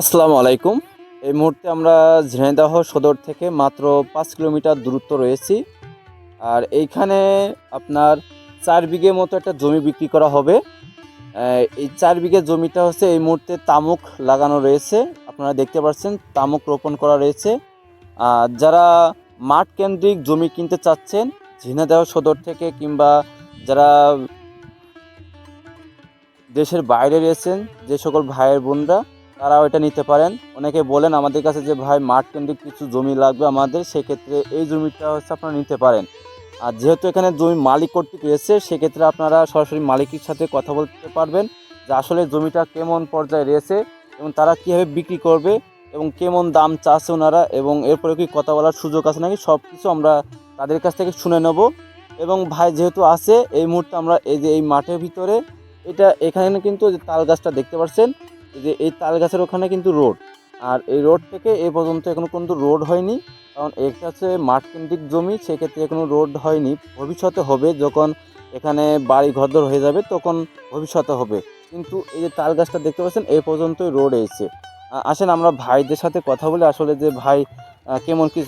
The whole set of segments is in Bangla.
আসসালামু আলাইকুম। এই মুহূর্তে আমরা ঝিনাইদহ সদর থেকে মাত্র পাঁচ কিলোমিটার দূরত্ব রয়েছি। আর এইখানে আপনার চার বিঘে মতো একটা জমি বিক্রি করা হবে। এই চার বিঘে জমিটা হচ্ছে এই মুহূর্তে তামুক লাগানো রয়েছে। আপনারা দেখতে পাচ্ছেন তামুক রোপণ করা রয়েছে। আর যারা মাঠ কেন্দ্রিক জমি কিনতে চাচ্ছেন, ঝিনাইদহ সদর থেকে কিংবা যারা দেশের বাইরে রয়েছেন, যে সকল ভাইয়ের বোনরা তারাও এটা নিতে পারেন। অনেকে বলেন আমাদের কাছে যে, ভাই, মাঠ কেন্দ্রিক কিছু জমি লাগবে আমাদের, সেক্ষেত্রে এই জমিটা হচ্ছে আপনারা নিতে পারেন। আর যেহেতু এখানে জমি মালিক কর্তৃক রয়েছে সেক্ষেত্রে আপনারা সরাসরি মালিকের সাথে কথা বলতে পারবেন যে, আসলে জমিটা কেমন পর্যায়ে রয়েছে এবং তারা কীভাবে বিক্রি করবে এবং কেমন দাম চাচ্ছে ওনারা এবং এরপরে কি কথা বলার সুযোগ আছে নাকি সব কিছু আমরা তাদের কাছ থেকে শুনে নেব। এবং ভাই যেহেতু আছে, এই মুহূর্তে আমরা এই যে, এই মাঠের ভিতরে, এটা এখানে কিন্তু তাল গাছটা দেখতে পাচ্ছেন যে এই তাল গাছের ওখানে কিন্তু রোড। আর এই রোড থেকে এ পর্যন্ত এখনও কিন্তু রোড হয়নি। কারণ এটা হচ্ছে মাঠকেন্দ্রিক জমি, সেক্ষেত্রে এখনও রোড হয়নি। ভবিষ্যতে হবে, যখন এখানে বাড়ি ঘরদর হয়ে যাবে, তখন ভবিষ্যতে হবে। কিন্তু এই যে তাল গাছটা দেখতে পাচ্ছেন এই পর্যন্তই রোড এসেছে। আসেন আমরা ভাইদের সাথে কথা বলে, আসলে যে ভাই কেমন কি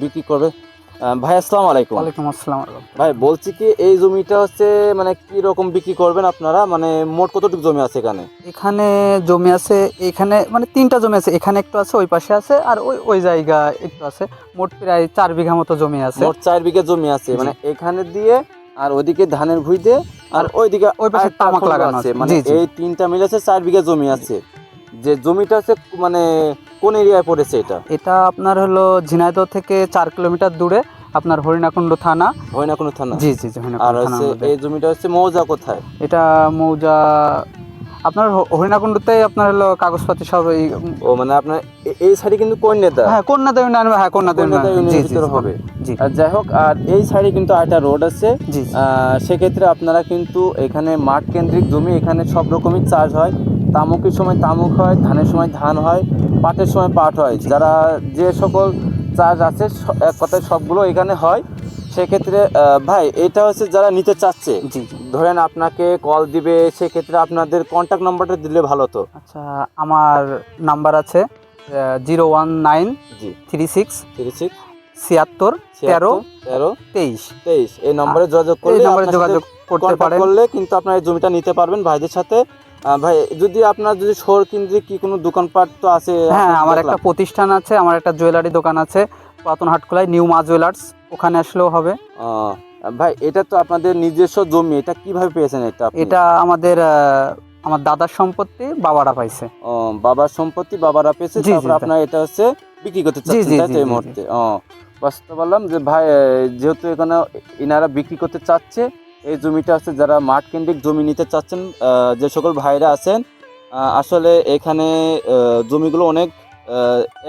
বিক্রি করবে। ভাই আসসালাম আলাইকুম। ওয়ালাইকুম আসসালাম ভাই বলছি কি এই জমিটা হচ্ছে মানে কি রকম বিক্রি করবেন আপনারা? মানে মোট কতটুকু জমি আছে এখানে? এখানে জমি আছে এখানে মানে তিনটা জমি আছে। এখানে একটু আছে ওই পাশে আছে আর ওই ওই জায়গা একটু আছে। মোট প্রায় চার বিঘা মতো জমি আছে। মোট চার বিঘা জমি আছে। মানে এখানে দিয়ে আর ওইদিকে ধানের ভুঁই দিয়ে আর ওইদিকে ওই পাশে তামাক লাগানো আছে। আছে। মানে। এই তিনটা মিলে আছে চার বিঘা জমি আছে। যে জমিটা হচ্ছে মানে কোন এরিয়ায় পড়েছে এটা? এটা আপনার হলো ঝিনাইদহ থেকে চার কিলোমিটার দূরে আপনার হরিণাকুণ্ড থানা। কোনো থানা? জি জি জি আর হচ্ছে এই জমিটা হচ্ছে মৌজা কোথায়? এটা মৌজা আপনার হরিণাকুণ্ডতে আপনার হলো কাগজপাতি সব এই ও মানে আপনার এই সাইডে কিন্তু কোন নেতা হ্যাঁ কন্যা দেবী নামে হ্যাঁ কন্যাদা ইউনিয়নের ভিতরে হবে। জি। আর যাই হোক আর এই সাইডে কিন্তু আরেকটা রোড আছে। জি জি। সেক্ষেত্রে আপনারা কিন্তু এখানে মাঠ কেন্দ্রিক জমি এখানে সব রকমই চাষ হয়। তামুকের সময় তামুক হয় ধানের সময় ধান হয়। পাটের সময় পাট হয়। যারা যে সকল চাষ আছে এক কথায় সবগুলো এখানে হয়। সেক্ষেত্রে ভাই এটা হচ্ছে যারা নিতে চাচ্ছে। জি ধরেন আপনাকে কল দিবে সেক্ষেত্রে আপনাদের কন্ট্যাক্ট নাম্বারটা দিলে ভালো তো আচ্ছা আমার নাম্বার আছে জিরো ওয়ান নাইন জি। থ্রি সিক্স থ্রি সিক্স ছিয়াত্তর তেরো তেরো তেইশ। তেইশ। এই নম্বরে যোগাযোগ করলে যোগাযোগ করতে পারেন। করলে কিন্তু আপনার এই জমিটা নিতে পারবেন ভাইদের সাথে। ভাই যদি আপনার যদি শহর কেন্দ্রিক কি কোনো দোকানপাট তো আছে? হ্যাঁ আমার একটা প্রতিষ্ঠান আছে আমার একটা জুয়েলারি দোকান আছে পুরাতন হাটখোলায় নিউ মা জুয়েলার্স ওখানে আসলেও হবে। ভাই এটা তো আপনাদের নিজস্ব জমি এটা কীভাবে পেয়েছেন এটা এটা আমাদের আমার দাদার সম্পত্তি বাবারা পাইছে। ও, বাবার সম্পত্তি বাবারা পেয়েছে তারপর আপনার এটা হচ্ছে বিক্রি করতে চাচ্ছেন তাই তো এই মুহূর্তে? ও বুঝতে পারলাম যে ভাই যেহেতু এখানে ইনারা বিক্রি করতে চাচ্ছে এই জমিটা আছে যারা মাঠ কেন্দ্রিক জমি নিতে চাচ্ছেন যে সকল ভাইরা আছেন আসলে এখানে জমিগুলো অনেক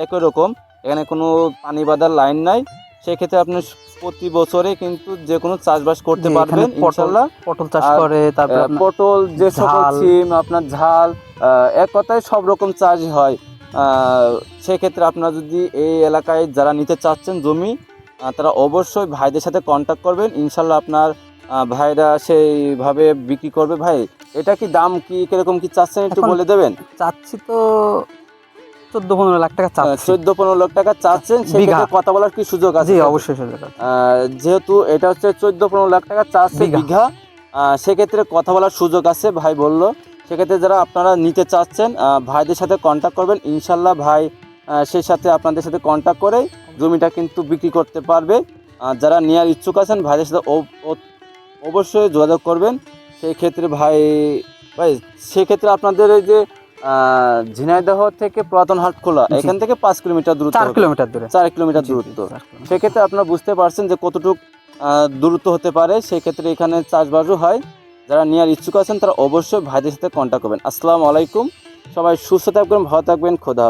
একই রকম। এখানে কোনো পানি বাঁধার লাইন নাই। সেক্ষেত্রে আপনি প্রতি বছরে কিন্তু যে কোনো চাষবাস করতে পারবেন পটল ইনশাল্লাহ। পটল চাষ করে তারপর পটল যে সকল। সিম আপনার ঝাল এক কথায় সব রকম চাষ হয়। সেক্ষেত্রে আপনার যদি এই এলাকায় যারা নিতে চাচ্ছেন জমি তারা অবশ্যই ভাইদের সাথে কন্ট্যাক্ট করবেন। ইনশাল্লাহ আপনার ভাইরা সেইভাবে বিক্রি করবে ভাই। এটা কি দাম কি কীরকম কি চাচ্ছেন একটু বলে দেবেন? চাচ্ছি তো চোদ্দ পনেরো লাখ টাকা চোদ্দ পনেরো লাখ টাকা চাচ্ছেন সেক্ষেত্রে বিঘা। কথা বলার কি সুযোগ আছে? অবশ্যই সুযোগ যেহেতু এটা হচ্ছে চোদ্দ পনেরো লাখ টাকা চাচ্ছে বিঘা। সেক্ষেত্রে কথা বলার সুযোগ আছে ভাই বলল। সেক্ষেত্রে যারা আপনারা নিতে চাচ্ছেন ভাইদের সাথে কন্ট্যাক্ট করবেন। ইনশাল্লাহ ভাই সেই সাথে আপনাদের সাথে কন্ট্যাক্ট করে জমিটা কিন্তু বিক্রি করতে পারবে। যারা নেওয়ার ইচ্ছুক আছেন ভাইদের সাথে অবশ্যই যোগাযোগ করবেন। সেই ক্ষেত্রে ভাই ভাই সেক্ষেত্রে আপনাদের এই যে ঝিনাইদহ থেকে পুরাতন হাট খোলা এখান থেকে পাঁচ কিলোমিটার দূরত্ব চার কিলোমিটার দূরে। চার কিলোমিটার দূরত্ব। সেক্ষেত্রে আপনারা বুঝতে পারছেন যে কতটুকু দূরত্ব হতে পারে। সেক্ষেত্রে এখানে চাষবাসও হয়। যারা নেওয়ার ইচ্ছুক আছেন তারা অবশ্যই ভাইদের সাথে কন্ট্যাক্ট করবেন। আসসালামু আলাইকুম। সবাই সুস্থ থাকবেন ভালো থাকবেন। খোদা।